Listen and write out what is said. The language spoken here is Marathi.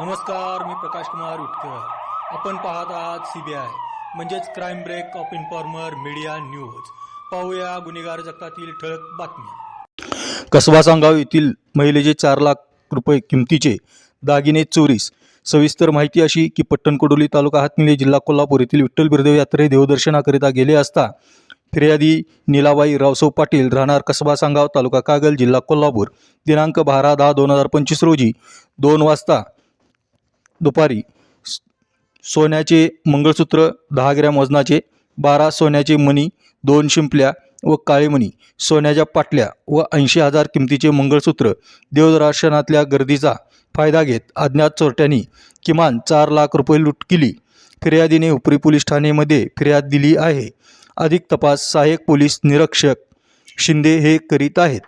नमस्कार मी प्रकाश कुमार उटकर आपण पाहत आहात सीबीआय म्हणजेच crime break of informer media news पाहूया गुन्हेगार जगतातील ठळक बातम्या. कसबा सांगाव येथील महिलेचे चार लाख रुपये किमतीचे दागिने चोरीस. सविस्तर माहिती अशी की पट्टणकोडोली तालुका हातमिले जिल्हा कोल्हापूर येथील विठ्ठल बिरदेव यात्रे देवदर्शनाकरिता गेले असता फिर्यादी निलाबाई रावसो पाटील राहणार कसबा सांगाव तालुका कागल जिल्हा कोल्हापूर. दिनांक बारा दहा दोन हजार पंचवीस रोजी दोन वाजता दुपारी सोन्याचे मंगळसूत्र दहा ग्रॅम वजनाचे बारा सोन्याचे मणी दोन शिंपल्या व काळेमणी सोन्याच्या पाटल्या व ऐंशी हजार किमतीचे मंगळसूत्र देवदर्शनातल्या गर्दीचा फायदा घेत अज्ञात चोरट्यांनी किमान चार लाख रुपये लूट केली. फिर्यादीने उपरी पोलीस ठाणेमध्ये फिर्याद दिली आहे. अधिक तपास सहाय्यक पोलीस निरीक्षक शिंदे हे करीत आहेत.